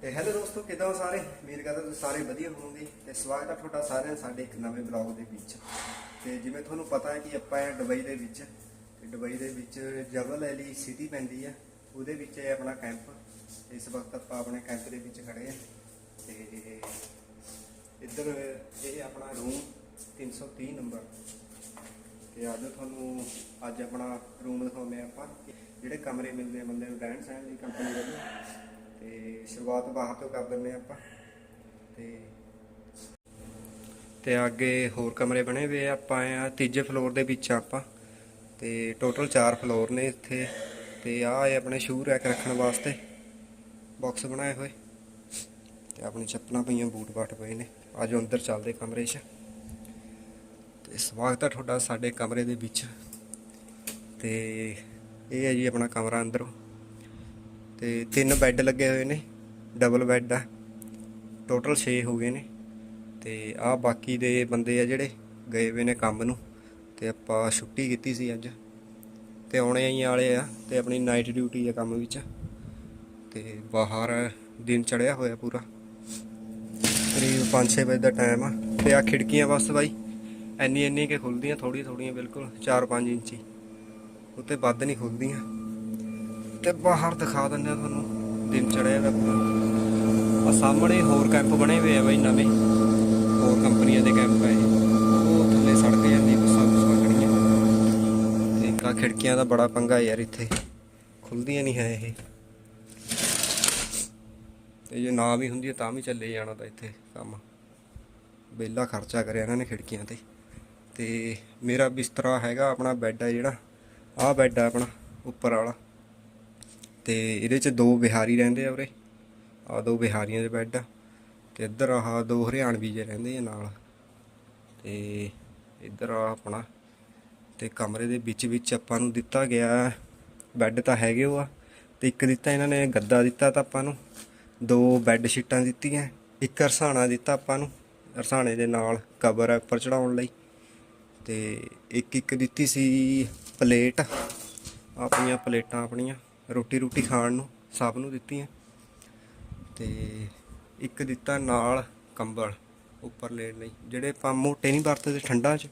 ਤੇ ਹੈਲੋ ਦੋਸਤੋ, ਕਿਦਾਂ ਹੋ ਸਾਰੇ? ਉਮੀਦ ਕਰਦਾ ਤੁਸੀਂ ਸਾਰੇ ਵਧੀਆ ਹੋਵੋਗੇ ਤੇ ਸਵਾਗਤ ਹੈ ਤੁਹਾਡਾ ਸਾਰਿਆਂ ਦਾ ਸਾਡੇ ਇੱਕ ਨਵੇਂ ਬਲੌਗ ਦੇ ਵਿੱਚ। ਤੇ ਜਿਵੇਂ ਤੁਹਾਨੂੰ ਪਤਾ ਹੈ ਕਿ ਆਪਾਂ ਹੈ ਦੁਬਈ ਦੇ ਵਿੱਚ, ਤੇ ਦੁਬਈ ਦੇ ਵਿੱਚ ਜਬਲ ਅਲੀ ਸਿਟੀ ਪੈਂਦੀ ਹੈ ਉਹਦੇ ਵਿੱਚ ਹੈ ਆਪਣਾ ਕੈਂਪ ਇਸ ਵਕਤ ਆਪਾਂ ਆਪਣੇ ਕੈਂਪ ਦੇ ਵਿੱਚ ਖੜੇ ਹਾਂ ਤੇ ਇੱਧਰ ਇਹ ਆਪਣਾ ਰੂਮ 330 ਨੰਬਰ ਤੇ ਅੱਜ ਤੁਹਾਨੂੰ, ਅੱਜ ਆਪਣਾ ਰੂਮ ਦਿਖਾਉਂਦੇ ਹਾਂ ਆਪਾਂ ਜਿਹੜੇ ਕਮਰੇ ਮਿਲਦੇ ਆ ਬੰਦੇ ਨੂੰ ਰਹਿਣ ਸਹਿਣ ਦੀ ਕੰਪਨੀ ਵੱਲੋਂ। ਤੇ ਸ਼ੁਰੂਆਤ ਬਾਹਰ ਤੋਂ ਕਰ ਦਿੰਦੇ ਹਾਂ ਆਪਾਂ। ਤੇ ਤੇ ਅੱਗੇ ਹੋਰ ਕਮਰੇ ਬਣੇ ਹੋਏ ਆ, ਆਪਾਂ ਆਏ ਆ ਤੀਜੇ ਫਲੋਰ ਦੇ ਵਿੱਚ ਆਪਾਂ। ਤੇ ਟੋਟਲ 4 ਫਲੋਰ ਨੇ ਇੱਥੇ। ਤੇ ਆਹ ਹੈ ਆਪਣੇ ਸ਼ੂ ਰੈਕ ਰੱਖਣ ਵਾਸਤੇ। ਬਾਕਸ ਬਣਾਏ ਹੋਏ। ਤੇ ਆਪਣੀ ਚੱਪਲਾਂ ਪਈਆਂ, ਬੂਟ ਬਾਟ ਪਏ ਨੇ। ਆਜੋ ਅੰਦਰ ਚੱਲਦੇ ਕਮਰੇ 'ਚ। ਤੇ ਸਵਾਗਤ ਹੈ ਤੁਹਾਡਾ ਸਾਡੇ ਕਮਰੇ ਦੇ ਵਿੱਚ। ਤੇ ਇਹ ਹੈ ਜੀ ਆਪਣਾ ਕਮਰਾ ਅੰਦਰੋਂ। ਤੇ ਤਿੰਨ ਬੈੱਡ ਲੱਗੇ ਹੋਏ ਨੇ ਡਬਲ ਬੈੱਡ ਆ। ਟੋਟਲ 6 ਹੋ ਗਏ ਨੇ। ਤੇ ਆ ਬਾਕੀ ਦੇ ਬੰਦੇ ਆ ਜਿਹੜੇ ਗਏ ਹੋਏ ਨੇ ਕੰਮ ਨੂੰ, ਤੇ ਆਪਾਂ ਛੁੱਟੀ ਕੀਤੀ ਸੀ ਅੱਜ। ਤੇ ਆਉਣੇ ਆਈ ਵਾਲੇ ਆ ਤੇ ਆਪਣੀ ਨਾਈਟ ਡਿਊਟੀ ਆ ਕੰਮ ਵਿੱਚ। ਤੇ ਬਾਹਰ ਦਿਨ ਚੜਿਆ ਹੋਇਆ ਪੂਰਾ। ਕਰੀਬ 5-6 ਵਜੇ ਦਾ ਟਾਈਮ ਆ। ਤੇ ਆ ਖਿੜਕੀਆਂ ਬਸ ਬਾਈ ਐਨੀ ਐਨੀ ਕਿ ਖੁੱਲਦੀਆਂ ਥੋੜੀ ਥੋੜੀਆਂ ਬਿਲਕੁਲ 4-5 ਇੰਚੀ। ਉੱਤੇ ਵੱਧ ਨਹੀਂ ਖੁੱਲਦੀਆਂ ਤੇ ਬਾਹਰ ਦਿਖਾ ਦਿੰਦੇ ਆ ਤੁਹਾਨੂੰ। ਦਿਨ ਚੜਿਆ ਹੋਇਆ ਪੂਰਾ। ਆ ਸਾਹਮਣੇ ਹੋਰ ਕੈਂਪ ਬਣੇ ਹੋਏ ਆ ਬਾਈ ਨਵੇਂ। ਹੋਰ ਕੰਪਨੀਆਂ ਦੇ ਕੈਂਪ ਆ ਇਹ। ਉਹ ਥੱਲੇ ਸੜਕ ਜਾਂਦੀ, ਬੱਸਾਂ ਬੁੱਸਾਂ ਖੜੀਆਂ ਤੇ ਕਾ ਖਿੜਕੀਆਂ ਦਾ ਬੜਾ ਪੰਗਾ ਯਾਰ ਇੱਥੇ। ਖੁੱਲਦੀਆਂ ਨਹੀਂ ਹੈ ਇਹ। ਤੇ ਜੇ ਨਾ ਵੀ ਹੁੰਦੀ ਹੈ ਤਾਂ ਵੀ ਚੱਲੇ ਜਾਣਾ ਤਾਂ ਇੱਥੇ ਕੰਮ। ਬੇਲਾ ਖਰਚਾ ਕਰਿਆ ਇਹਨਾਂ ਨੇ ਖਿੜਕੀਆਂ ਤੇ। ਤੇ ਮੇਰਾ ਬਿਸਤਰਾ ਹੈਗਾ ਆਪਣਾ ਬੈੱਡ ਹੈ ਜਿਹੜਾ। ਆਹ ਬੈੱਡ ਹੈ ਆਪਣਾ, ਉੱਪਰ ਵਾਲਾ। ਤੇ ਇਹਦੇ ਚ ਦੋ ਬਿਹਾਰੀ ਰਹਿੰਦੇ ਆ ਉਰੇ। ਆ ਦੋ ਬਿਹਾਰੀਆਂ ਦੇ ਬੈੱਡ ਆ ਤੇ ਇੱਧਰ ਆਹ ਦੋ ਹਰਿਆਣਵੀ ਜੇ ਰਹਿੰਦੇ ਆ ਨਾਲ। ਤੇ ਇੱਧਰ ਆ ਆਪਣਾ ਤੇ ਕਮਰੇ ਦੇ ਵਿੱਚ ਵਿੱਚ ਆਪਾਂ ਨੂੰ ਦਿੱਤਾ ਗਿਆ ਬੈੱਡ ਤਾਂ ਹੈਗੇ ਉਹ ਆ ਤੇ ਇੱਕ ਦਿੱਤਾ ਇਹਨਾਂ ਨੇ, ਗੱਦਾ ਦਿੱਤਾ ਤਾਂ ਆਪਾਂ ਨੂੰ। ਦੋ ਬੈੱਡ ਸ਼ੀਟਾਂ ਦਿੱਤੀਆਂ, ਇੱਕ ਰਸਾਣਾ ਦਿੱਤਾ ਆਪਾਂ ਨੂੰ ਰਸਾਣੇ ਦੇ ਨਾਲ ਕਵਰ ਉੱਪਰ ਚੜਾਉਣ ਲਈ। ਤੇ ਇੱਕ ਇੱਕ ਦਿੱਤੀ ਸੀ ਪਲੇਟ ਆਪਣੀਆਂ ਪਲੇਟਾਂ ਆਪਣੀਆਂ। ਰੋਟੀ ਰੋਟੀ ਖਾਣ ਨੂੰ, ਸਭ ਨੂੰ ਦਿੱਤੀਆਂ। ਤੇ ਇੱਕ ਦਿੱਤਾ ਨਾਲ ਕੰਬਲ ਉੱਪਰ ਲੈਣ ਲਈ, ਜਿਹੜੇ ਆਪਾਂ ਮੋਟੇ ਨਹੀਂ ਵਰਤਦੇ ਠੰਡਾਂ 'ਚ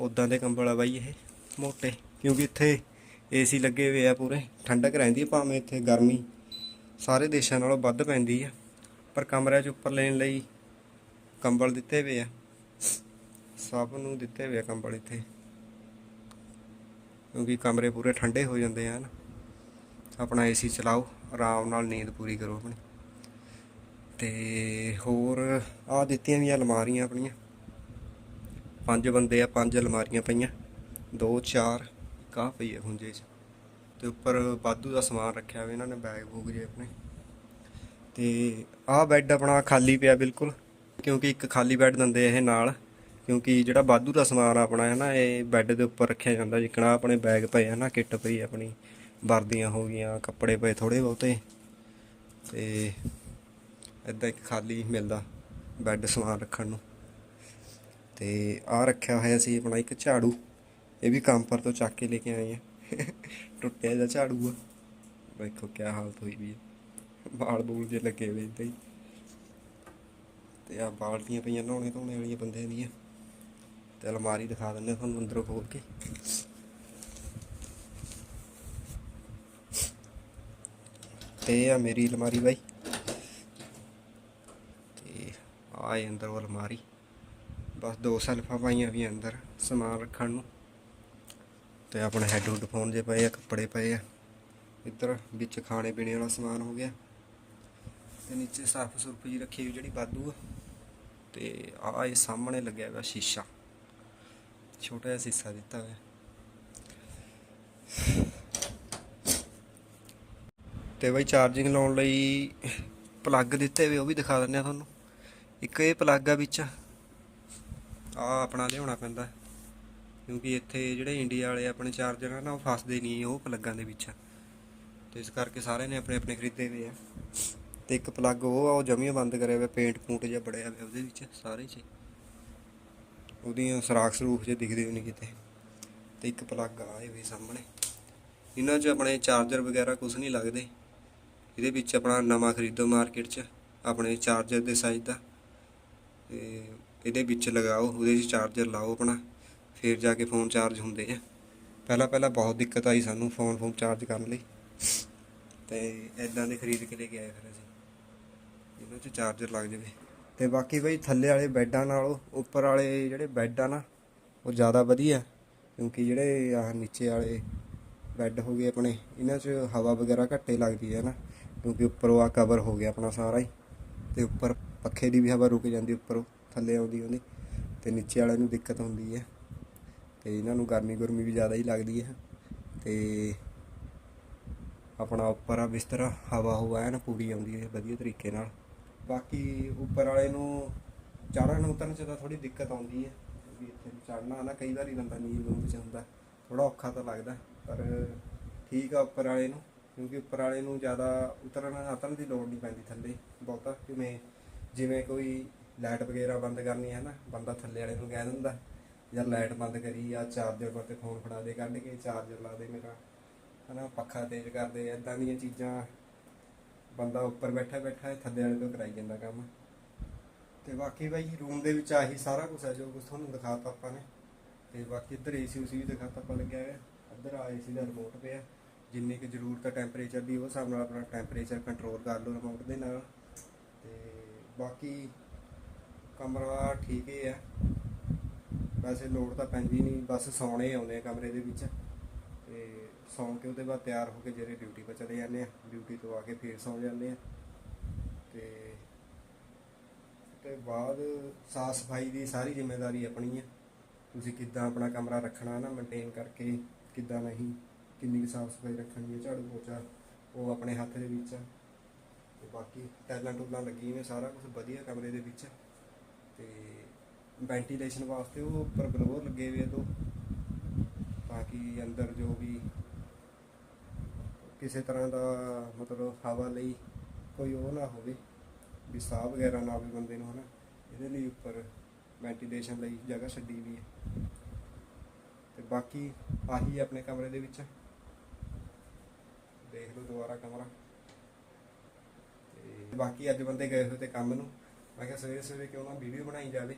ਉਦਾਂ ਦੇ ਕੰਬਲ ਆ ਬਾਈ ਇਹ, ਮੋਟੇ। ਕਿਉਂਕਿ ਇੱਥੇ ਏਸੀ ਲੱਗੇ ਹੋਏ ਆ ਪੂਰੇ, ਠੰਡਕ ਰਹਿੰਦੀ ਭਾਵੇਂ ਇੱਥੇ ਗਰਮੀ ਸਾਰੇ ਦੇਸ਼ਾਂ ਨਾਲੋਂ ਵੱਧ ਪੈਂਦੀ ਆ। ਪਰ ਕਮਰਿਆਂ 'ਚ ਉੱਪਰ ਲੈਣ ਲਈ ਕੰਬਲ ਦਿੱਤੇ ਹੋਏ ਆ। ਸਭ ਨੂੰ ਦਿੱਤੇ ਹੋਏ ਆ ਕੰਬਲ ਇੱਥੇ। ਕਿਉਂਕਿ ਕਮਰੇ ਪੂਰੇ ਠੰਡੇ ਹੋ ਜਾਂਦੇ ਆ ਨਾ। ਆਪਣਾ ਏਸੀ ਚਲਾਓ, ਆਰਾਮ ਨਾਲ ਨੀਂਦ ਪੂਰੀ ਕਰੋ ਆਪਣੀ। ਤੇ ਹੋਰ ਆ ਦਿੱਤੀਆਂ ਵੀ ਅਲਮਾਰੀਆਂ ਆਪਣੀਆਂ। ਪੰਜ ਬੰਦੇ ਆ, ਪੰਜ ਅਲਮਾਰੀਆਂ ਪਈਆਂ। ਦੋ, ਚਾਰ ਕਾਹ ਪਈ ਆ ਹੁੰਜੇ 'ਚ। ਤੇ ਉੱਪਰ ਵਾਧੂ ਦਾ ਸਮਾਨ ਰੱਖਿਆ ਹੋਇਆ ਇਹਨਾਂ ਨੇ, ਬੈਗ ਬੂਗ ਜੇ ਆਪਣੇ। ਤੇ ਆਹ ਬੈੱਡ ਆਪਣਾ ਖਾਲੀ ਪਿਆ ਬਿਲਕੁਲ, ਕਿਉਂਕਿ ਇੱਕ ਖਾਲੀ ਬੈੱਡ ਦਿੰਦੇ ਇਹ ਨਾਲ। ਕਿਉਂਕਿ ਜਿਹੜਾ ਵਾਧੂ ਦਾ ਸਮਾਨ ਆਪਣਾ ਹੈ ਨਾ, ਇਹ ਬੈੱਡ ਦੇ ਉੱਪਰ ਰੱਖਿਆ ਜਾਂਦਾ, ਜਿੱਕਣਾ ਆਪਣੇ ਬੈਗ ਪਏ ਆ ਨਾ, ਕਿੱਟ ਪਈ ਆਪਣੀ। ਵਰਦੀਆਂ ਹੋ ਗਈਆਂ, ਕੱਪੜੇ ਪਏ ਥੋੜੇ ਬਹੁਤੇ ਤੇ ਇਦਾਂ ਇੱਕ ਖਾਲੀ ਮਿਲਦਾ ਬੈੱਡ ਸਮਾਨ ਰੱਖਣ ਨੂੰ। ਤੇ ਆ ਰੱਖਿਆ ਹੋਇਆ ਸੀ ਆਪਣਾ ਇੱਕ ਝਾੜੂ, ਇਹ ਵੀ ਕੰਪਰ ਤੋਂ ਚੱਕ ਕੇ ਲੈ ਕੇ ਆਏ ਆ। ਟੁੱਟਿਆ ਜਿਹਾ ਝਾੜੂ ਆ। ਵੇਖੋ ਕੀ ਹਾਲਤ ਹੋਈ ਵੀ ਹੈ ਬਾਲ ਬੂਲ ਜੇ ਲੱਗੇ ਹੋਏ ਏਦਾਂ ਹੀ। ਤੇ ਆ ਬਾਲਟੀਆਂ ਪਈਆਂ ਨਹਾਉਣੇ ਧੋਣੇ ਵਾਲੀਆਂ ਬੰਦਿਆਂ ਦੀਆਂ। ਤੇ ਅਲਮਾਰੀ ਦਿਖਾ ਦਿੰਦੇ ਆ ਤੁਹਾਨੂੰ ਅੰਦਰੋਂ ਖੋਲ ਕੇ। ਇਹ ਆ ਮੇਰੀ ਅਲਮਾਰੀ ਬਾਈ। ਤੇ ਆ ਹੈ ਅੰਦਰ ਉਹ ਅਲਮਾਰੀ। ਬਸ ਦੋ ਸੈਲਫਾਂ ਪਾਈਆਂ ਵੀ ਅੰਦਰ ਸਮਾਨ ਰੱਖਣ ਨੂੰ। ਤੇ ਆਪਣੇ ਹੈੱਡ ਹੁੱਡ ਫੋਨ ਜੇ ਪਏ ਆ, ਕੱਪੜੇ ਪਏ ਆ। ਇੱਧਰ ਵਿੱਚ ਖਾਣੇ ਪੀਣੇ ਵਾਲਾ ਸਮਾਨ ਹੋ ਗਿਆ। ਤੇ ਨੀਚੇ ਸਰਫ ਸੁਰਫ ਜੀ ਰੱਖੀ ਹੋਈ ਜਿਹੜੀ ਵਾਧੂ ਆ। ਤੇ ਆ ਇਹ ਸਾਹਮਣੇ ਲੱਗਿਆ ਹੋਇਆ ਸ਼ੀਸ਼ਾ। ਛੋਟਾ ਜਿਹਾ ਸ਼ੀਸ਼ਾ ਦਿੱਤਾ ਹੋਇਆ। ਤੇ ਬਈ ਚਾਰਜਿੰਗ ਲਾਉਣ ਲਈ ਪਲੱਗ ਦਿੱਤੇ ਹੋਏ ਉਹ ਵੀ ਦਿਖਾ ਦਿੰਦੇ ਆ ਤੁਹਾਨੂੰ। ਇੱਕ ਇਹ ਪਲੱਗ ਆ ਵਿੱਚ। ਆ ਆਪਣਾ ਲਿਆਉਣਾ ਪੈਂਦਾ। ਕਿਉਂਕਿ ਇੱਥੇ ਜਿਹੜੇ ਇੰਡੀਆ ਵਾਲੇ ਆਪਣੇ ਚਾਰਜਰ ਆ ਨਾ, ਉਹ ਫਸਦੇ ਨਹੀਂ ਉਹ ਪਲੱਗਾਂ ਦੇ ਵਿੱਚ। ਤੇ ਇਸ ਕਰਕੇ ਸਾਰਿਆਂ ਨੇ ਆਪਣੇ ਆਪਣੇ ਖਰੀਦੇ ਹੋਏ ਆ। ਤੇ ਇੱਕ ਪਲੱਗ ਉਹ ਆ, ਉਹ ਜਮੀਆਂ ਬੰਦ ਕਰਿਆ ਹੋਇਆ ਪੇਂਟ ਪੂੰਟ ਜਿਹਾ ਬੜਿਆ ਹੋਇਆ ਉਹਦੇ ਵਿੱਚ, ਸਾਰੇ 'ਚ। ਉਹਦੀਆਂ ਸਰਾਖ ਸਰੂਖ ਜੇ ਦਿਖਦੇ ਵੀ ਨਹੀਂ ਕਿਤੇ। ਤੇ ਇੱਕ ਪਲੱਗ ਆਏ ਵੀ ਸਾਹਮਣੇ। ਇਹਨਾਂ 'ਚ ਆਪਣੇ ਚਾਰਜਰ ਵਗੈਰਾ ਕੁਝ ਨਹੀਂ ਲੱਗਦੇ। ਇਹਦੇ ਵਿੱਚ ਆਪਣਾ ਨਵਾਂ ਖਰੀਦੋ ਮਾਰਕੀਟ 'ਚ, ਆਪਣੇ ਚਾਰਜਰ ਦੇ ਸਾਈਜ਼ ਦਾ। ਤੇ ਇਹਦੇ ਵਿੱਚ ਲਗਾਓ, ਉਹਦੇ 'ਚ ਚਾਰਜਰ ਲਾਓ ਆਪਣਾ, ਫਿਰ ਜਾ ਕੇ ਫੋਨ ਚਾਰਜ ਹੁੰਦੇ ਆ। ਪਹਿਲਾਂ ਪਹਿਲਾਂ ਬਹੁਤ ਦਿੱਕਤ ਆਈ ਸਾਨੂੰ ਫੋਨ ਫੋਨ ਚਾਰਜ ਕਰਨ ਲਈ। ਤੇ ਇਦਾਂ ਦੇ ਖਰੀਦ ਕੇ ਲੈ ਕੇ ਆਏ ਫਿਰ ਅਸੀਂ। ਇਹਨਾਂ 'ਚ ਚਾਰਜਰ ਲੱਗ ਜਾਵੇ। ਤੇ ਬਾਕੀ ਬਈ ਥੱਲੇ ਵਾਲੇ ਬੈੱਡਾਂ ਨਾਲੋਂ ਉੱਪਰ ਵਾਲੇ ਜਿਹੜੇ ਬੈੱਡ ਆ ਨਾ, ਉਹ ਜ਼ਿਆਦਾ ਵਧੀਆ, ਕਿਉਂਕਿ ਜਿਹੜੇ ਆਹ ਨੀਚੇ ਵਾਲੇ ਬੈੱਡ ਹੋ ਗਏ ਆਪਣੇ, ਇਹਨਾਂ 'ਚ ਹਵਾ ਵਗੈਰਾ ਘੱਟੇ ਲੱਗਦੀ ਹੈ ਨਾ। ਕਿਉਂਕਿ ਉੱਪਰੋਂ ਆ ਕਵਰ ਹੋ ਗਿਆ ਆਪਣਾ ਸਾਰਾ ਹੀ। ਤੇ ਉੱਪਰ ਪੱਖੇ ਦੀ ਵੀ ਹਵਾ ਰੁਕ ਜਾਂਦੀ ਉੱਪਰੋਂ, ਥੱਲੇ ਆਉਂਦੀ ਉਹਦੀ। ਤੇ ਨੀਚੇ ਵਾਲਿਆਂ ਨੂੰ ਦਿੱਕਤ ਹੁੰਦੀ ਹੈ। ਤੇ ਇਹਨਾਂ ਨੂੰ ਗਰਮੀ ਗੁਰਮੀ ਵੀ ਜ਼ਿਆਦਾ ਹੀ ਲੱਗਦੀ ਹੈ। ਤੇ ਆਪਣਾ ਉੱਪਰ ਆ ਬਿਸਤਰਾ, ਹਵਾ ਹੁਆ ਐਨ ਪੂਰੀ ਆਉਂਦੀ ਹੈ ਵਧੀਆ ਤਰੀਕੇ ਨਾਲ। ਬਾਕੀ ਉੱਪਰ ਵਾਲੇ ਨੂੰ ਚੜ੍ਹਨ ਉਤਰਨ ਚ ਤਾਂ ਥੋੜੀ ਦਿੱਕਤ ਆਉਂਦੀ ਹੈ। ਵੀ ਇੱਥੇ ਚੜ੍ਹਨਾ ਨਾ, ਕਈ ਵਾਰੀ ਬੰਦਾ ਨੀਂਦ ਨੂੰਦ ਚ ਹੁੰਦਾ ਥੋੜਾ ਔਖਾ ਤਾਂ ਲੱਗਦਾ, ਪਰ ਠੀਕ ਆ ਉੱਪਰ ਵਾਲੇ ਨੂੰ। ਕਿਉਂਕਿ ਉੱਪਰ ਵਾਲੇ ਨੂੰ ਜ਼ਿਆਦਾ ਉਤਰਨ ਉਤਰਨ ਦੀ ਲੋੜ ਨਹੀਂ ਪੈਂਦੀ ਥੱਲੇ ਬਹੁਤਾ, ਕਿਵੇਂ, ਜਿਵੇਂ ਕੋਈ ਲਾਈਟ ਵਗੈਰਾ ਬੰਦ ਕਰਨੀ ਹੈ ਨਾ, ਬੰਦਾ ਥੱਲੇ ਵਾਲੇ ਨੂੰ ਕਹਿ ਦਿੰਦਾ ਯਾਰ ਲਾਈਟ ਬੰਦ ਕਰੀ ਆ ਚਾਰਜਰ ਪਰ ਤੇ ਫੋਨ ਫੜਾ ਦੇ, ਕੱਢ ਕੇ ਚਾਰਜਰ ਲਾ ਦੇ ਮੇਰਾ, ਹਨਾ, ਪੱਖਾ ਤੇਜ਼ ਕਰ ਦੇ ਇਦਾਂ ਦੀਆਂ ਚੀਜ਼ਾਂ ਬੰਦਾ ਉੱਪਰ ਬੈਠਾ ਬੈਠਾ ਥੱਲੇ ਵਾਲੇ ਤੋਂ ਕਰਾਈ ਜਾਂਦਾ ਕੰਮ। ਤੇ ਬਾਕੀ ਬਾਈ, ਰੂਮ ਦੇ ਵਿੱਚ ਆਹੀ ਸਾਰਾ ਕੁਝ ਹੈ, ਜੋ ਕੁਝ ਤੁਹਾਨੂੰ ਦਿਖਾਤਾ ਆਪਾਂ ਨੇ। ਤੇ ਬਾਕੀ ਇੱਧਰ ਏਸੀ ਉਸੀ ਵੀ ਦਿਖਾਤਾ ਆਪਾਂ ਲੱਗਿਆ ਹੋਇਆ, ਇੱਧਰ ਆ ਏਸੀ ਦਾ ਰਿਮੋਟ ਪਿਆ। ਜਿੰਨੀ ਕੁ ਜ਼ਰੂਰਤ ਹੈ ਟੈਂਪਰੇਚਰ ਦੀ ਉਹ ਹਿਸਾਬ ਨਾਲ ਆਪਣਾ ਟੈਂਪਰੇਚਰ ਕੰਟਰੋਲ ਕਰ ਲਓ ਰਿਮੋਟ ਦੇ ਨਾਲ। ਤੇ ਬਾਕੀ ਕਮਰਾ ਠੀਕ ਹੀ ਹੈ ਵੈਸੇ ਲੋੜ ਤਾਂ ਪੈਂਦੀ ਨਹੀਂ ਬਸ ਸੌਣੇ ਆਉਂਦੇ ਆ ਕਮਰੇ ਦੇ ਵਿੱਚ। ਤੇ ਸੌਂ ਕੇ ਉਹਦੇ ਬਾਅਦ ਤਿਆਰ ਹੋ ਕੇ ਜਿਹੜੇ ਡਿਊਟੀ 'ਤੇ ਚਲੇ ਜਾਂਦੇ ਆ ਡਿਊਟੀ ਤੋਂ ਆ ਕੇ ਫੇਰ ਸੌਂ ਜਾਂਦੇ ਆ। ਤੇ ਤੇ ਬਾਅਦ ਸਾਫ਼ ਸਫ਼ਾਈ ਦੀ ਸਾਰੀ ਜ਼ਿੰਮੇਵਾਰੀ ਆਪਣੀ ਆ। ਤੁਸੀਂ ਕਿੱਦਾਂ ਆਪਣਾ ਕਮਰਾ ਰੱਖਣਾ ਨਾ ਮੇਨਟੇਨ ਕਰਕੇ, ਕਿੱਦਾਂ ਨਹੀਂ। ਕਿੰਨੀ ਸਾਫ਼ ਸਫ਼ਾਈ ਰੱਖਣੀ ਹੈ, ਝਾੜੂ ਪੋਚਾ, ਉਹ ਆਪਣੇ ਹੱਥ ਦੇ ਵਿੱਚ ਆ। ਤੇ ਬਾਕੀ ਟੈਲਾਂ ਟੂਲਾਂ ਲੱਗੀ ਨੇ ਸਾਰਾ ਕੁਝ ਵਧੀਆ ਕਮਰੇ ਦੇ ਵਿੱਚ। ਤੇ ਵੈਂਟੀਲੇਸ਼ਨ ਵਾਸਤੇ ਉਹ ਉੱਪਰ ਬਲੋਰ ਲੱਗੇ ਹੋਏ ਆ ਦੋ। ਤਾਂ ਕਿ ਅੰਦਰ ਜੋ ਵੀ ਕਿਸੇ ਤਰ੍ਹਾਂ ਦਾ ਮਤਲਬ ਹਵਾ ਲਈ ਕੋਈ ਉਹ ਨਾ ਹੋਵੇ, ਵੀ ਸਾਹ ਵਗੈਰਾ ਨਾ ਆਵੇ ਬੰਦੇ ਨੂੰ, ਹਨਾ। ਇਹਦੇ ਲਈ ਉੱਪਰ ਵੈਂਟੀਲੇਸ਼ਨ ਲਈ ਜਗ੍ਹਾ ਛੱਡੀ ਵੀ ਹੈ ਤੇ ਬਾਕੀ ਆਹੀ ਆਪਣੇ ਕਮਰੇ ਦੇ ਵਿੱਚ। ਦੇਖ ਲਓ ਦੁਬਾਰਾ ਕਮਰਾ। ਤੇ ਬਾਕੀ ਅੱਜ ਬੰਦੇ ਗਏ ਹੋਏ ਤੇ ਕੰਮ ਨੂੰ। ਮੈਂ ਕਿਹਾ ਸਵੇਰੇ ਸਵੇਰੇ ਕਿਉਂ ਨਾ ਵੀਡੀਓ ਬਣਾਈ ਜਾਵੇ।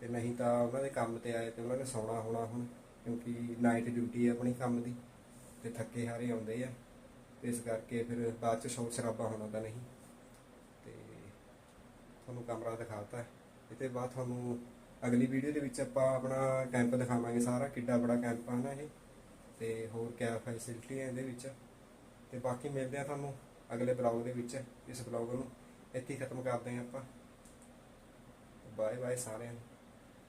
ਤੇ ਨਹੀਂ ਤਾਂ ਉਹਨਾਂ ਦੇ ਕੰਮ ਤੇ ਆਏ ਤੇ ਉਹਨਾਂ ਨੇ ਸੌਣਾ ਹੋਣਾ ਹੁਣ, ਕਿਉਂਕਿ ਨਾਈਟ ਡਿਊਟੀ ਹੈ ਆਪਣੀ ਕੰਮ ਦੀ। ਤੇ ਥੱਕੇ ਹਾਰੇ ਆਉਂਦੇ ਆ। ਤੇ ਇਸ ਕਰਕੇ ਫਿਰ ਬਾਅਦ ਚ ਸ਼ੌਕ ਸ਼ਰਾਬਾ ਹੋਣਾ ਤਾਂ ਨਹੀਂ। ਤੇ ਤੁਹਾਨੂੰ ਕਮਰਾ ਦਿਖਾਤਾ। ਇਹ ਤੇ ਬਾਅਦ ਤੁਹਾਨੂੰ ਅਗਲੀ ਵੀਡੀਓ ਦੇ ਵਿੱਚ ਆਪਾਂ ਆਪਣਾ ਕੈਂਪ ਦਿਖਾਵਾਂਗੇ ਸਾਰਾ। ਕਿੱਡਾ ਬੜਾ ਕੈਂਪ ਆ ਨਾ ਇਹ। ਤੇ ਹੋਰ ਕਿਆ ਫੈਸਿਲਿਟੀ ਹੈ ਇਹਦੇ ਵਿੱਚ। ਤੇ ਬਾਕੀ ਮਿਲਦੇ ਆ ਤੁਹਾਨੂੰ ਅਗਲੇ ਬਲੌਗ ਦੇ ਵਿੱਚ, ਇਸ ਬਲੌਗ ਨੂੰ। ਇੱਥੇ ਖਤਮ ਕਰਦੇ ਹਾਂ ਆਪਾਂ। ਬਾਏ ਬਾਏ ਸਾਰਿਆਂ ਨੂੰ।